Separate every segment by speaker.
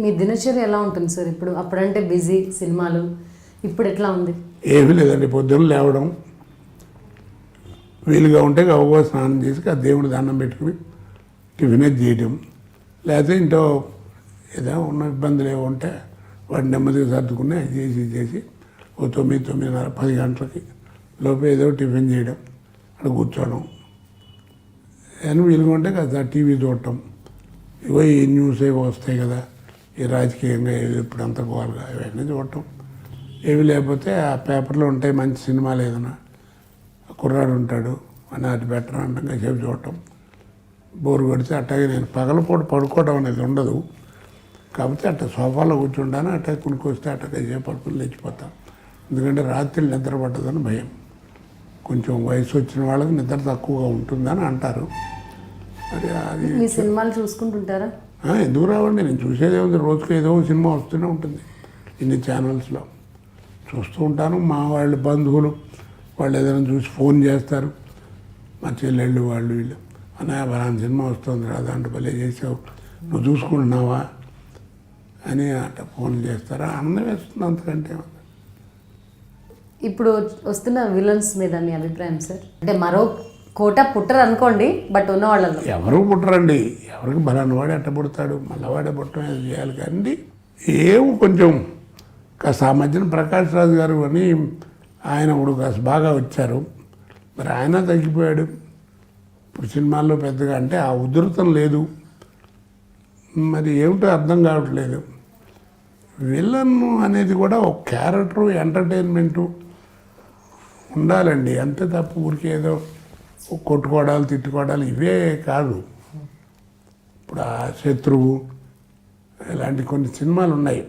Speaker 1: మీ దినచర్య ఎలా ఉంటుంది సార్ ఇప్పుడు? అప్పుడంటే బిజీ సినిమాలు ఇప్పుడు ఎట్లా ఉంది?
Speaker 2: ఏమీ లేదండి పొద్దున్న లేవడం వీలుగా ఉంటే గవ్వ స్నానం చేసి ఆ దేవుడి దండం పెట్టుకుని టిఫిన్ చేయడం లేకపోతే ఇంట్లో ఏదో ఉన్న ఇబ్బందులు ఏవో ఉంటే వాటి నెమ్మదిగా సర్దుకుని అది చేసి చేసి ఓ తొమ్మిది తొమ్మిదిన్నర పది గంటలకి లోపల ఏదో టిఫిన్ చేయడం అక్కడ కూర్చోవడం. అని వీలుగా ఉంటే కదా టీవీ చూడటం. ఇవో ఈ న్యూస్ ఏవో వస్తాయి కదా ఈ రాజకీయంగా ఏవి ఇప్పుడు అంత గోల్గా ఇవన్నీ చూడటం. ఏవి లేకపోతే ఆ పేపర్లో ఉంటాయి మంచి సినిమాలు ఏదైనా. కుర్రాడు ఉంటాడు అని అది బెటర్ అంటాం చెప్పి చూడటం. బోరు కొడితే అట్టాగే నేను పగలపూట పడుకోవడం అనేది ఉండదు. కాకపోతే అట్ట సోఫాలో కూర్చుంటాను అట్ట కొనుక్కొస్తే అట్ట కాసేపు పడుకుని లేచిపోతాను. ఎందుకంటే రాత్రి నిద్ర పట్టదని భయం. కొంచెం వయసు వచ్చిన వాళ్ళకి నిద్ర తక్కువగా ఉంటుందని అంటారు. మరి అది
Speaker 1: సినిమాలు చూసుకుంటుంటారా?
Speaker 2: ఎందుకు రావండి? నేను చూసేదే ఉంది. రోజుకి ఏదో ఒక సినిమా వస్తూనే ఉంటుంది. ఇన్ని ఛానల్స్లో. చూస్తూ ఉంటాను. మా వాళ్ళ బంధువులు వాళ్ళు ఏదైనా చూసి ఫోన్ చేస్తారు. మా చెల్లెళ్ళు వాళ్ళు వీళ్ళు. అన్నయ్య బలాన్ సినిమా వస్తుంది రా దాంట్లో భలే చేసావు. నువ్వు చూసుకుంటున్నావా? అని అట్ట ఫోన్ చేస్తారా? ఆనందం వేస్తుంది అంతకంటే
Speaker 1: ఇప్పుడు వస్తున్న విలన్స్ మీద మీ అభిప్రాయం సార్? అంటే మరో కోట పుట్టరు అనుకోండి బట్ ఉన్న వాళ్ళలో
Speaker 2: ఎవరు పుట్టరండి? ఎవరికి బలాన్ని వాడే అట్ట పుడతాడు మళ్ళవాడే పుట్టడం చేయాలి కానీ ఏమో కొంచెం కాస్త ఆ మధ్యన ప్రకాష్ రాజు గారు అని ఆయన ఇప్పుడు కాస్త బాగా వచ్చారు. మరి ఆయన తగ్గిపోయాడు. ఇప్పుడు సినిమాల్లో పెద్దగా అంటే ఆ ఉధృతం లేదు. మరి ఏమిటో అర్థం కావట్లేదు. విలన్ అనేది కూడా ఒక క్యారెక్టరు ఎంటర్టైన్మెంటు ఉండాలండి. అంతే తప్ప ఊరికేదో కొట్టుకోవడాలు తిట్టుకోవడాలు ఇవే కాదు. ఇప్పుడు ఆ శత్రువు ఇలాంటి కొన్ని సినిమాలు ఉన్నాయి.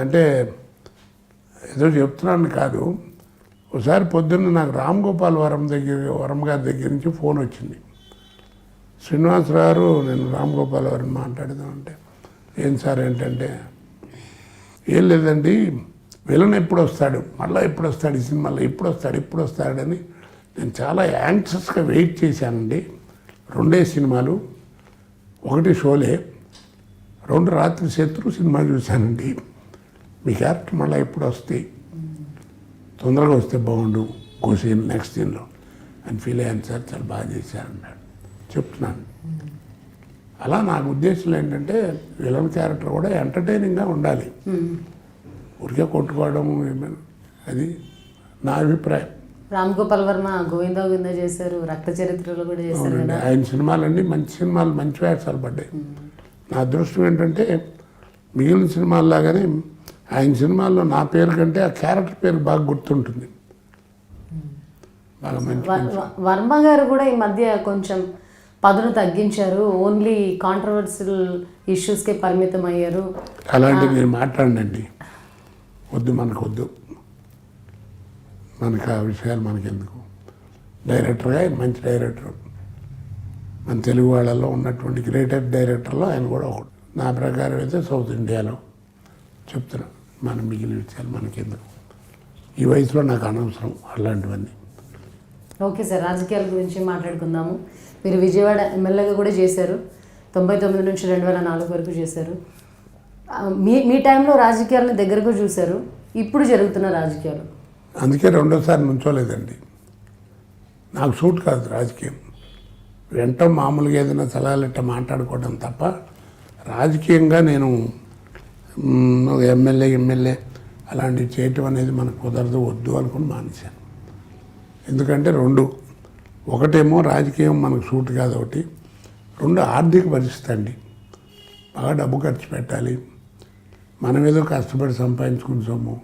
Speaker 2: అంటే ఏదో చెప్తున్నాను కాదు. ఒకసారి పొద్దున్న నాకు రామ్ గోపాల్ వరం దగ్గర వరం గారి దగ్గర నుంచి ఫోన్ వచ్చింది. శ్రీనివాసరావు గారు నేను రామ్ గోపాల్ వరం మాట్లాడదాం అంటే ఏం సార్ ఏంటంటే ఏం లేదండి విలన్ ఎప్పుడు వస్తాడు మళ్ళీ ఎప్పుడు వస్తాడు ఈ సినిమాలో ఎప్పుడు వస్తాడు ఎప్పుడు వస్తాడని నేను చాలా యాంగ్షస్గా వెయిట్ చేశానండి. రెండే సినిమాలు. ఒకటి షోలే రెండు రాత్రి శత్రు సినిమా చూశానండి. మీ క్యారెక్టర్ మళ్ళీ ఎప్పుడు వస్తాయి తొందరగా వస్తే బాగుండు ఇంకో సీన్ నెక్స్ట్ సీన్లో. అని ఫీల్ అయ్యాను సార్ చాలా బాగా చేశారన్నాడు. చెప్తున్నాను. అలా నాకు ఉద్దేశం ఏంటంటే విలన్ క్యారెక్టర్ కూడా ఎంటర్టైనింగ్గా ఉండాలి. ఊరికే కొట్టుకోవడం ఏమైనా అది నా అభిప్రాయం.
Speaker 1: రామ్ గోపాల్ వర్మ గోవింద గోవింద చేశారు రక్త చరిత్రలో కూడా చేశారు
Speaker 2: ఆయన సినిమాలన్నీ మంచి సినిమాలు మంచి వేషాలు పడ్డాయి. నా అదృష్టం ఏంటంటే మిగిలిన సినిమాల్లాగానే ఆయన సినిమాల్లో నా పేరు కంటే ఆ క్యారెక్టర్ పేరు బాగా గుర్తుంటుంది. బాగా మంచి
Speaker 1: వర్మ గారు కూడా ఈ మధ్య కొంచెం పదును తగ్గించారు. ఓన్లీ కాంట్రవర్షియల్ ఇష్యూస్కే పరిమితం అయ్యారు
Speaker 2: అలాంటివి నేను మాట్లాడండి వద్దు మనకు వద్దు. మనకు ఆ విషయాలు మనకెందుకు? డైరెక్టర్గా ఆయన మంచి డైరెక్టర్ మన తెలుగు వాళ్ళల్లో ఉన్నటువంటి గ్రేటెస్ట్ డైరెక్టర్లో ఆయన కూడా ఒకడు. నా ప్రకారం అయితే సౌత్ ఇండియాలో చెప్తున్నా. మన మిగిలిన విషయాలు మనకెందుకు? ఈ వయసులో నాకు అనవసరం అలాంటివన్నీ.
Speaker 1: ఓకే సార్ రాజకీయాల గురించి మాట్లాడుకుందాము. మీరు విజయవాడ ఎమ్మెల్యేగా కూడా చేశారు. తొంభై తొమ్మిది నుంచి రెండు వేల నాలుగు వరకు చేశారు. మీ మీ టైంలో రాజకీయాలను దగ్గరకు చూశారు. ఇప్పుడు జరుగుతున్న రాజకీయాలు.
Speaker 2: అందుకే రెండోసారి నుంచోలేదండి. నాకు సూట్ కాదు రాజకీయం. వెంట మామూలుగా ఏదైనా సలహాలిట్ట మాట్లాడుకోవడం తప్ప రాజకీయంగా నేను ఎమ్మెల్యే ఎమ్మెల్యే అలాంటివి చేయటం అనేది మనకు కుదరదు వద్దు అనుకుని మానేశాను. ఎందుకంటే రెండు ఒకటేమో రాజకీయం మనకు సూట్ కాదు ఒకటి. రెండు ఆర్థిక పరిస్థితి అండి. బాగా డబ్బు ఖర్చు పెట్టాలి. మనం ఏదో కష్టపడి సంపాదించుకుంటాము సొమ్ము.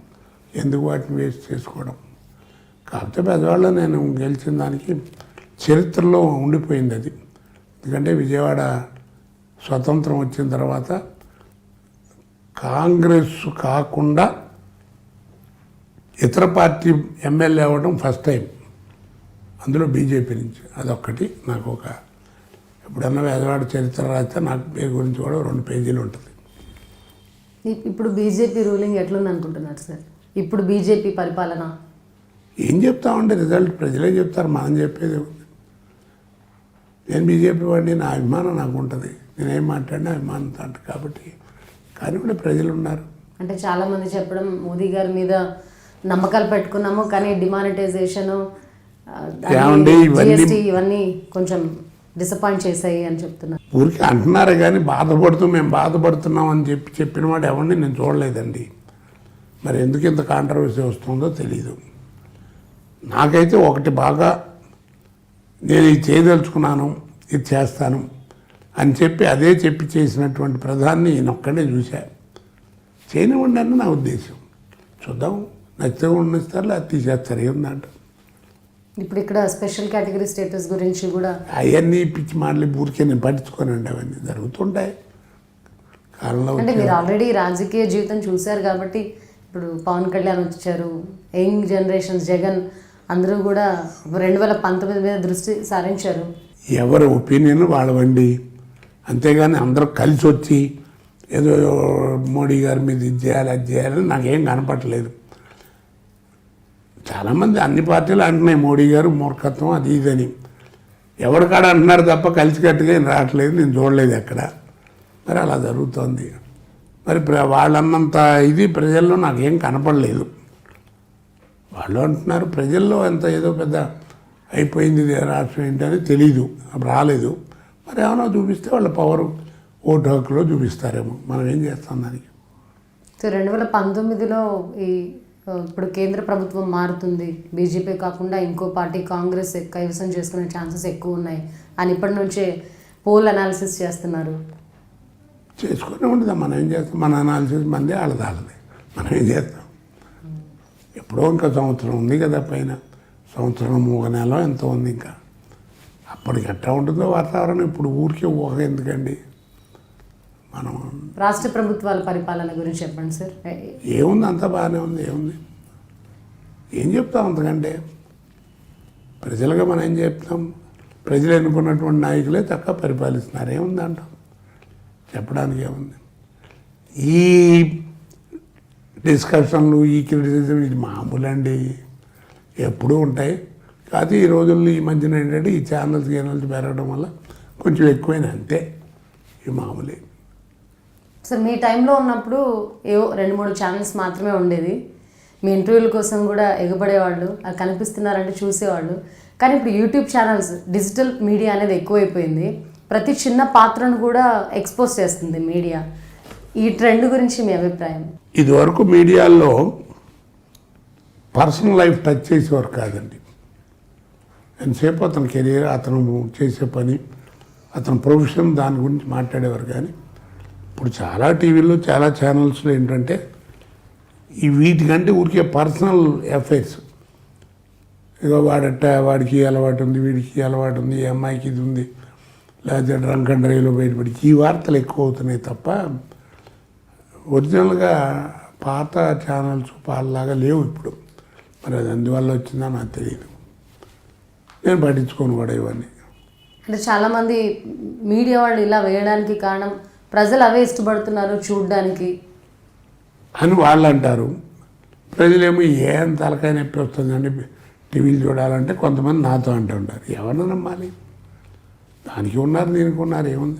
Speaker 2: ఎందుకు వాటిని వేస్ట్ చేసుకోవడం? కాకపోతే పెద్దవాళ్ళు నేను గెలిచిన దానికి చరిత్రలో ఉండిపోయింది అది. ఎందుకంటే విజయవాడ స్వతంత్రం వచ్చిన తర్వాత కాంగ్రెస్ కాకుండా ఇతర పార్టీ ఎమ్మెల్యే అవ్వడం ఫస్ట్ టైం అందులో బీజేపీ నుంచి. అదొక్కటి. నాకు ఒక ఎప్పుడన్నా వేదవాడ చరిత్ర రాస్తే నాకు పేరు గురించి కూడా రెండు పేజీలు ఉంటుంది.
Speaker 1: ఇప్పుడు బీజేపీ రూలింగ్ ఎట్లుంది అనుకుంటున్నారు సార్? ఇప్పుడు బీజేపీ పరిపాలన?
Speaker 2: ఏం చెప్తామంటే రిజల్ట్ ప్రజలే చెప్తారు మనం చెప్పేది? నేను బీజేపీ వాడిని నా అభిమానం నాకు ఉంటుంది. నేనేం మాట్లాడినా అభిమానంతో అంట కాబట్టి కానీ కూడా ప్రజలు ఉన్నారు.
Speaker 1: అంటే చాలా మంది చెప్పడం మోదీ గారి మీద నమ్మకాలు పెట్టుకున్నాము కానీ డిమానిటైజేషన్
Speaker 2: ఇవన్నీ
Speaker 1: కొంచెం డిసప్పాయింట్ చేశాయి అని చెప్తున్నారు.
Speaker 2: ఊరికి అంటున్నారు కానీ బాధపడుతూ మేము బాధపడుతున్నాం అని చెప్పి చెప్పిన వాడు ఎవరిని నేను చూడలేదండి. మరి ఎందుకు ఇంత కాంట్రవర్సీ వస్తుందో తెలియదు నాకైతే ఒకటి బాగా నేను ఇది చేయదలుచుకున్నాను ఇది చేస్తాను అని చెప్పి అదే చెప్పి చేసినటువంటి ప్రధాన్ని నేను ఒక్కడే చూశా. చేయనివ్వండి అని నా ఉద్దేశం. చూద్దాం. నచ్చితే ఉండనిస్తారు అది తీసేస్తారు ఏముందంట
Speaker 1: ఇప్పుడు ఇక్కడ స్పెషల్ కేటగిరీ స్టేటస్ గురించి కూడా
Speaker 2: అవన్నీ పిచ్చి మాటలు ఊరికే నేను పట్టించుకోనండి అవన్నీ జరుగుతుంటాయి. కాలంలో
Speaker 1: అంటే మీరు ఆల్రెడీ రాజకీయ జీవితం చూశారు కాబట్టి ఇప్పుడు పవన్ కళ్యాణ్ వచ్చారు యంగ్ జనరేషన్స్ జగన్ అందరూ కూడా రెండు వేల పంతొమ్మిది మీద దృష్టి సారించారు.
Speaker 2: ఎవరి ఒపీనియన్ వాళ్ళవండి. అంతేగాని అందరూ కలిసి వచ్చి ఏదో మోడీ గారి మీద ఇది చేయాలి అది చేయాలని నాకేం కనపట్టలేదు చాలామంది అన్ని పార్టీలు అంటున్నాయి మోడీ గారు మూర్ఖత్వం అది ఇదని. ఎవరికాడ అంటున్నారు తప్ప కలిసికట్టుగా నేను రావట్లేదు నేను చూడలేదు ఎక్కడ. మరి అలా జరుగుతోంది. మరి ప్ర- వాళ్ళన్నంత ఇది ప్రజల్లో నాకేం కనపడలేదు. వాళ్ళు అంటున్నారు ప్రజల్లో ఎంత ఏదో పెద్ద అయిపోయింది రాష్ట్రం ఏంటని తెలీదు అప్పుడు రాలేదు. మరి ఏమైనా చూపిస్తే వాళ్ళ పవర్ ఓటు హక్కులో చూపిస్తారేమో. మనం ఏం చేస్తాం దానికి?
Speaker 1: రెండు వేల పంతొమ్మిదిలో ఈ ఇప్పుడు కేంద్ర ప్రభుత్వం మారుతుంది. బీజేపీ కాకుండా ఇంకో పార్టీ కాంగ్రెస్ కైవసం చేసుకునే ఛాన్సెస్ ఎక్కువ ఉన్నాయి అని ఇప్పటి నుంచే పోల్ అనాలిసిస్ చేస్తున్నారు.
Speaker 2: చేసుకునే ఉండదా మనం ఏం చేస్తాం? మన అనాలిసిస్ మంది వాళ్ళది వాళ్ళది మనం ఏం చేస్తాం? ఎప్పుడో ఇంకా సంవత్సరం ఉంది కదా పైన. సంవత్సరం మూగ నెల ఎంత ఉంది ఇంకా. అప్పటికి ఎట్లా ఉంటుందో వాతావరణం ఇప్పుడు ఊరికే ఊహ ఎందుకండి? మనం
Speaker 1: రాష్ట్ర ప్రభుత్వాల పరిపాలన గురించి చెప్పండి సార్
Speaker 2: ఏముంది? అంతా బాగానే ఉంది. ఏముంది? ఏం చెప్తాం అంతకంటే? ప్రజలుగా మనం ఏం చెప్తాం? ప్రజలు ఎన్నుకున్నటువంటి నాయకులే తక్కువ పరిపాలిస్తున్నారు. ఏముంది అంటాం చెప్పడానికి ఏముంది? ఈ డిస్కషన్లు ఈ క్రిటిసిజం ఇది మామూలు అండి ఎప్పుడూ ఉంటాయి. కాకపోతే ఈ రోజుల్లో ఈ మధ్యన ఏంటంటే ఈ ఛానల్స్ గిన్నెల్స్ పెరగడం వల్ల కొంచెం ఎక్కువైనా అంతే. ఈ మామూలే.
Speaker 1: సార్ మీ టైంలో ఉన్నప్పుడు ఏవో రెండు మూడు ఛానల్స్ మాత్రమే ఉండేది మీ ఇంటర్వ్యూల కోసం కూడా ఎగబడేవాళ్ళు అది కనిపిస్తున్నారంటే చూసేవాళ్ళు. కానీ ఇప్పుడు యూట్యూబ్ ఛానల్స్ డిజిటల్ మీడియా అనేది ఎక్కువైపోయింది. ప్రతి చిన్న పాత్రను కూడా ఎక్స్పోజ్ చేస్తుంది మీడియా ఈ ట్రెండ్ గురించి మీ అభిప్రాయం?
Speaker 2: ఇదివరకు మీడియాలో పర్సనల్ లైఫ్ టచ్ చేసేవారు కాదండి. ఎంతసేపు అతని కెరీర్ అతను చేసే పని అతని ప్రొఫెషన్ దాని గురించి మాట్లాడేవారు కానీ ఇప్పుడు చాలా టీవీల్లో చాలా ఛానల్స్లో ఏంటంటే ఈ వీటికంటే ఊరికే పర్సనల్ ఎఫైర్స్ ఇక వాడట వాడికి అలవాటు ఉంది వీడికి అలవాటు ఉంది ఈ అమ్మాయికి ఇది ఉంది లేకపోతే డ్రంక్ అండ్ డ్రైవ్లో బయటపడి ఈ వార్తలు ఎక్కువ అవుతున్నాయి తప్ప ఒరిజినల్గా పాత ఛానల్స్ పాలలాగా లేవు ఇప్పుడు. మరి అది అందువల్ల వచ్చిందో నాకు తెలియదు నేను పట్టించుకోను కూడా ఇవన్నీ.
Speaker 1: అంటే చాలామంది మీడియా వాళ్ళు ఇలా వేయడానికి కారణం ప్రజలు అవే ఇష్టపడుతున్నారు చూడడానికి.
Speaker 2: అని వాళ్ళు అంటారు. ప్రజలేమో ఏం తలకాయ నొప్పి వస్తుందండి? టీవీలు చూడాలంటే కొంతమంది నాతో అంటుంటారు ఎవరిని నమ్మాలి? దానికి ఉన్నారు దీనికి ఉన్నారు ఏముంది?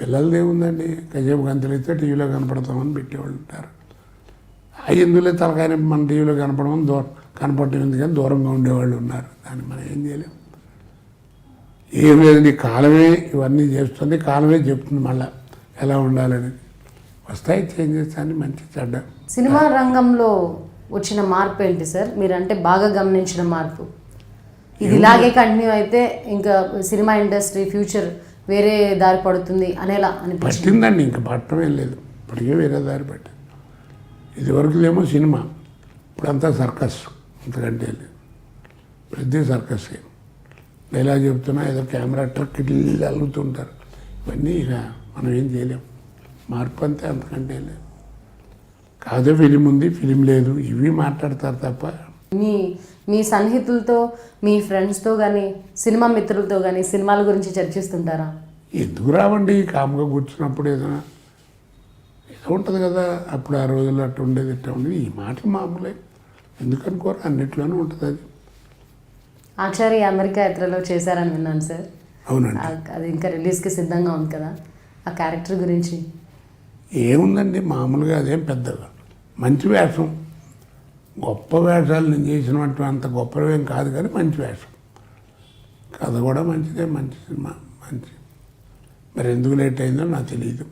Speaker 2: పిల్లలది ఏముందండి కసేపు గంతులైతే టీవీలో కనపడతామని పెట్టేవాళ్ళు ఉంటారు. ఆ ఎందులో తలకాయ మన టీవీలో కనపడమని దూరం కనపడటం ఎందుకని దూరంగా ఉండేవాళ్ళు ఉన్నారు. దాన్ని మనం ఏం చేయలేం. ఏం లేదండి కాలమే ఇవన్నీ చేస్తుంది కాలమే చెప్తుంది మళ్ళీ ఎలా ఉండాలని వస్తాయి చేంజెస్ అని మంచి చెడ్డ.
Speaker 1: సినిమా రంగంలో వచ్చిన మార్పు ఏంటి సార్? మీరు అంటే బాగా గమనించిన మార్పు. ఇది ఇలాగే కంటిన్యూ అయితే ఇంకా సినిమా ఇండస్ట్రీ ఫ్యూచర్ వేరే దారి పడుతుంది అనేలా అనిపించింది?
Speaker 2: పట్టిందండి ఇంకా పట్టడం ఏం లేదు. ఇప్పటికే వేరే దారి పట్టింది. ఇదివరకులేమో సినిమా ఇప్పుడంతా సర్కస్ అంతకంటే లేదు. ప్రతి సర్కస్ ఎలా చెప్తున్నా ఏదో కెమెరా ట్రక్ ఇట్లా అల్లుతుంటారు. ఇవన్నీ ఇక మనం ఏం చేయలేం. మార్పు అంతే అంతకంటే లేదు. కాదు ఫిలిం ఉంది ఫిలిం లేదు. ఇవి మాట్లాడతారు తప్ప.
Speaker 1: మీ మీ సన్నిహితులతో మీ ఫ్రెండ్స్తో కానీ సినిమా మిత్రులతో కానీ సినిమాల గురించి చర్చిస్తుంటారా?
Speaker 2: ఎందుకు రావండి? కామ్గా కూర్చున్నప్పుడు ఏదైనా ఏదో ఉంటుంది కదా. అప్పుడు ఆ రోజుల్లో అట్టు ఉండేది ఇట్లా ఉండేది ఈ మాటలు మామూలే. ఎందుకు అనుకోరు అన్నిట్లోనూ ఉంటుంది అది.
Speaker 1: ఆచార్య అమెరికా యాత్రలో చేశారని విన్నాను సార్.
Speaker 2: అవునండి.
Speaker 1: అది ఇంకా రిలీజ్కి సిద్ధంగా ఉంది కదా. ఆ క్యారెక్టర్ గురించి.
Speaker 2: ఏముందండి మామూలుగా అదేం పెద్దగా మంచి వేషం. గొప్ప వేషాలు నేను చేసినట్టు అంత గొప్పవేం కాదు కానీ మంచి వేషం. కథ కూడా మంచిదే మంచి సినిమా మంచి. మరి ఎందుకు లేట్ అయిందో నాకు తెలియదు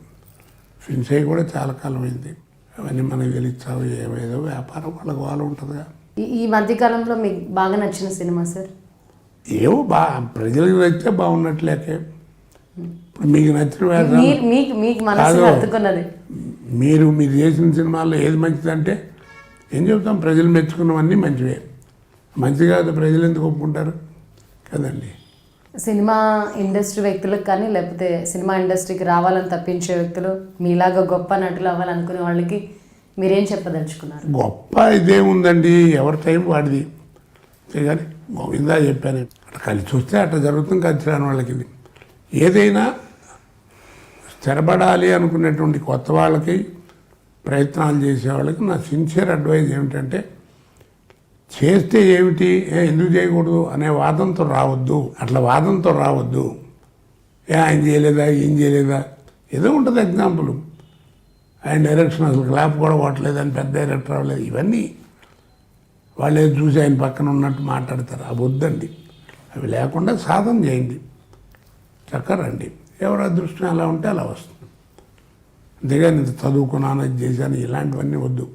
Speaker 2: ఫినిష్ అయ్యి కూడా చాలా కాలం అయింది. అవన్నీ మనకి తెలిసావు ఏమేదో వ్యాపారం వాళ్ళకి వాళ్ళు ఉంటుందిగా.
Speaker 1: ఈ- మధ్యకాలంలో మీకు బాగా నచ్చిన సినిమా సార్?
Speaker 2: ఏవో బా ప్రజలకు నచ్చితే బాగున్నట్లేకే. ఇప్పుడు మీకు నచ్చిన
Speaker 1: మీరు
Speaker 2: మీరు చేసిన సినిమాల్లో ఏది మంచిదంటే ఏం చెప్తాం ప్రజలు మెచ్చుకున్నవన్నీ మంచివే. మంచి కాదు ప్రజలు ఎందుకు ఒప్పుకుంటారు? కదండి.
Speaker 1: సినిమా ఇండస్ట్రీ వ్యక్తులకు కానీ లేకపోతే సినిమా ఇండస్ట్రీకి రావాలని తప్పించే వ్యక్తులు మీలాగా గొప్ప నటులు అవ్వాలనుకునే వాళ్ళకి మీరేం చెప్పదలుచుకున్నారు?
Speaker 2: గొప్ప ఇదేముందండి ఎవరి టైం వాడిది. కానీ గోవిందా చెప్పాను. అట్లా కలిసి వస్తే అట్లా జరుగుతుంది కలిసి రాని వాళ్ళకి. ఇది. ఏదైనా స్థిరపడాలి అనుకునేటువంటి కొత్త వాళ్ళకి ప్రయత్నాలు చేసే వాళ్ళకి నా సిన్సియర్ అడ్వైజ్ ఏమిటంటే చేస్తే ఏమిటి? ఏ ఎందుకు చేయకూడదు? అనే వాదంతో రావద్దు. అట్లా వాదంతో రావద్దు. ఏ ఆయన చేయలేదా? ఏం చేయలేదా? ఏదో ఉంటుంది ఎగ్జాంపుల్ ఆయన డైరెక్షన్ అసలు క్లాప్ కూడా కొట్టలేదని పెద్ద డైరెక్టర్ అవ్వలేదు. ఇవన్నీ వాళ్ళు చూసి ఆయన పక్కన ఉన్నట్టు మాట్లాడతారు. అవి వద్దండి. అవి లేకుండా సాధన చేయండి. చక్కరండి ఎవరి అదృష్టం ఎలా ఉంటే అలా వస్తుంది. అంతేగాని ఇంత చదువుకున్నాను అది చేశాను ఇలాంటివన్నీ వద్దు.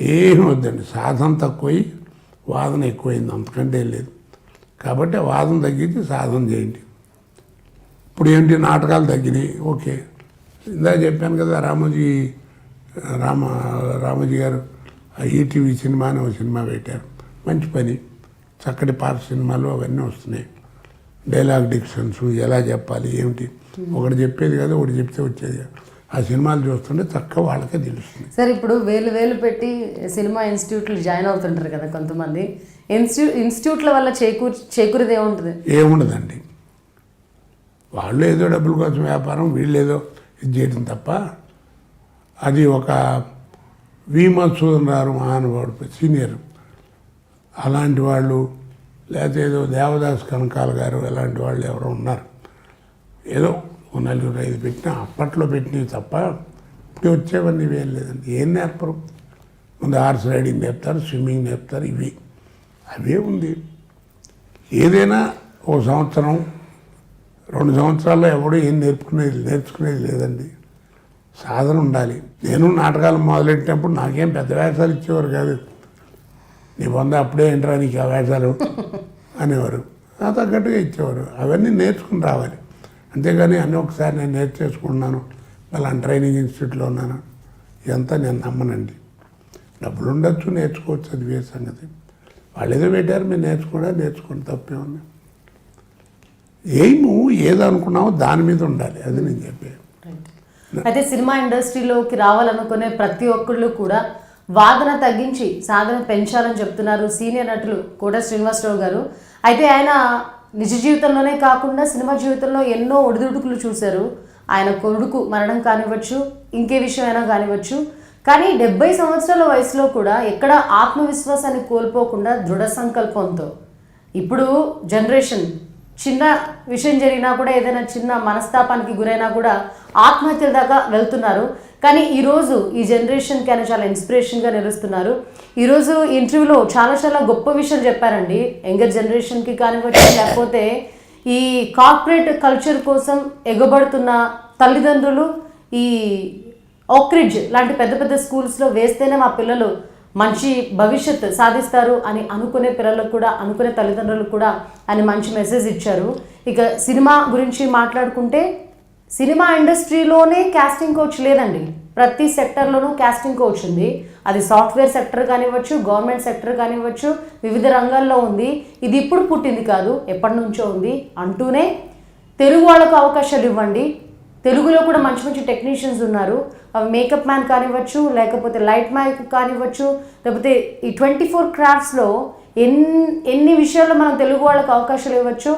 Speaker 2: ఏమి వద్దండి. సాధన తక్కువై వాదన ఎక్కువైంది. అంతకంటే లేదు. కాబట్టి వాదన తగ్గించి సాధన చేయండి. ఇప్పుడు ఏంటి? నాటకాలు తగ్గినాయి. ఓకే. ఇందా చెప్పాను కదా రామోజీ రామ రామోజీ గారు ఆ ఈటీవీ సినిమా అని ఒక సినిమా పెట్టారు. మంచి పని. చక్కటి పాత సినిమాలు అవన్నీ వస్తున్నాయి. డైలాగ్ డిక్షన్స్ ఎలా చెప్పాలి ఏమిటి? ఒకటి చెప్పేది కదా ఒకటి చెప్తే వచ్చేది. ఆ సినిమాలు చూస్తుంటే చక్కగా వాళ్ళకే తెలుస్తుంది.
Speaker 1: సార్ ఇప్పుడు వేలు వేలు పెట్టి సినిమా ఇన్స్టిట్యూట్లు జాయిన్ అవుతుంటారు కదా కొంతమంది. ఇన్స్టిట్యూ ఇన్స్టిట్యూట్ల వల్ల చేకూర్ చేకూరేది ఏముంటుంది
Speaker 2: ఏముండదండి. వాళ్ళు ఏదో డబ్బుల కోసం వ్యాపారం వీళ్ళు ఏదో ఇది చేయడం తప్ప అది ఒక వి మధుసూదన్ గారు మహానుభావుడు సీనియర్. అలాంటి వాళ్ళు లేకపోతే ఏదో దేవదాస్ కనకాల గారు అలాంటి వాళ్ళు ఎవరో ఉన్నారు. ఏదో నలుగురు ఐదు పెట్టినా అప్పట్లో పెట్టినవి తప్ప ఇప్పుడు వచ్చేవన్నీ ఏం లేదండి. ఏం నేర్పరు. ముందు హార్స్ రైడింగ్ నేర్పుతారు స్విమ్మింగ్ నేర్పుతారు ఇవి. అవే ఉంది. ఏదైనా ఒక సంవత్సరం రెండు సంవత్సరాల్లో ఎవడు ఏం నేర్చుకునేది నేర్చుకునేది లేదండి. సాధన ఉండాలి. నేను నాటకాలు మొదలెట్టినప్పుడు నాకేం పెద్ద వేషాలు ఇచ్చేవారు కాదు. నీ వంద అప్పుడే ఏంట్రా నీకు ఆ వేషాలు? అనేవారు. నా తగ్గట్టుగా ఇచ్చేవారు. అవన్నీ నేర్చుకుని రావాలి. అంతేగాని అన్నీ ఒకసారి నేను నేర్చేసుకున్నాను అలాంటి ట్రైనింగ్ ఇన్స్టిట్యూట్లో ఉన్నాను. ఇదంతా నేను నమ్మనండి. డబ్బులు ఉండొచ్చు నేర్చుకోవచ్చు అది వేరే సంగతి. వాళ్ళు ఏదో పెట్టారు మీరు నేర్చుకోవడా నేర్చుకోండి తప్పేమన్నా ఎయిము ఏదనుకున్నామో దాని మీద ఉండాలి అది నేను చెప్పే
Speaker 1: అయితే సినిమా ఇండస్ట్రీలోకి రావాలనుకునే ప్రతి ఒక్కళ్ళు కూడా వాదన తగ్గించి సాధన పెంచాలని చెప్తున్నారు సీనియర్ నటులు కోట శ్రీనివాసరావు గారు. అయితే ఆయన నిజ జీవితంలోనే కాకుండా సినిమా జీవితంలో ఎన్నో ఒడిదుడుకులు చూశారు. ఆయన కొడుకు మరణం కానివ్వచ్చు ఇంకే విషయం అయినా కానివ్వచ్చు. కానీ డెబ్బై సంవత్సరాల వయసులో కూడా ఎక్కడ ఆత్మవిశ్వాసాన్ని కోల్పోకుండా దృఢ సంకల్పంతో. ఇప్పుడు జనరేషన్ చిన్న విషయం జరిగినా కూడా ఏదైనా చిన్న మనస్తాపానికి గురైనా కూడా ఆత్మహత్యల దాకా వెళ్తున్నారు. కానీ ఈరోజు ఈ జనరేషన్కి ఆయన చాలా ఇన్స్పిరేషన్గా నిలుస్తున్నారు. ఈరోజు ఇంటర్వ్యూలో చాలా చాలా గొప్ప విషయాలు చెప్పారండి. యంగర్ జనరేషన్కి కానివ్వచ్చు లేకపోతే ఈ కార్పొరేట్ కల్చర్ కోసం ఎగబడుతున్న తల్లిదండ్రులు ఈ ఆక్రిడ్జ్ లాంటి పెద్ద పెద్ద స్కూల్స్లో వేస్తేనే మా పిల్లలు మంచి భవిష్యత్ సాధిస్తారు అని అనుకునే పిల్లలకు కూడా అనుకునే తల్లిదండ్రులకు కూడా అని మంచి మెసేజ్ ఇచ్చారు. ఇక సినిమా గురించి మాట్లాడుకుంటే సినిమా ఇండస్ట్రీలోనే కాస్టింగ్ కోచ్ లేదండి. ప్రతి సెక్టర్లోనూ కాస్టింగ్ కోచ్ ఉంది. అది సాఫ్ట్వేర్ సెక్టర్ కానివ్వచ్చు గవర్నమెంట్ సెక్టర్ కానివ్వచ్చు వివిధ రంగాల్లో ఉంది. ఇది ఇప్పుడు పుట్టింది కాదు ఎప్పటి నుంచో ఉంది అంటూనే తెలుగు వాళ్ళకు అవకాశాలు ఇవ్వండి. తెలుగులో కూడా మంచి మంచి టెక్నీషియన్స్ ఉన్నారు. మేకప్ మ్యాన్ కానివ్వచ్చు లేకపోతే లైట్ మ్యాన్ కానివ్వచ్చు లేకపోతే ఈ ట్వంటీ ఫోర్ క్రాఫ్ట్స్లో ఎన్ని ఎన్ని విషయాల్లో మనం తెలుగు వాళ్ళకి అవకాశాలు ఇవ్వచ్చు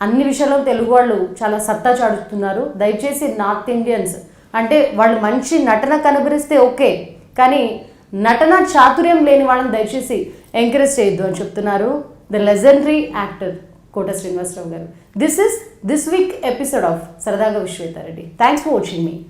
Speaker 1: అన్ని విషయాల్లో తెలుగు వాళ్ళు చాలా సత్తా చాటుతున్నారు. దయచేసి నార్త్ ఇండియన్స్ అంటే వాళ్ళు మంచి నటన కనబరిస్తే ఓకే కానీ నటన చాతుర్యం లేని వాళ్ళని దయచేసి ఎంకరేజ్ చేయొద్దు అని చెప్తున్నారు the legendary actor Kota Srinivasa Rao garu. This is this week episode of Saradaga Vishweta Reddy. Thanks for watching me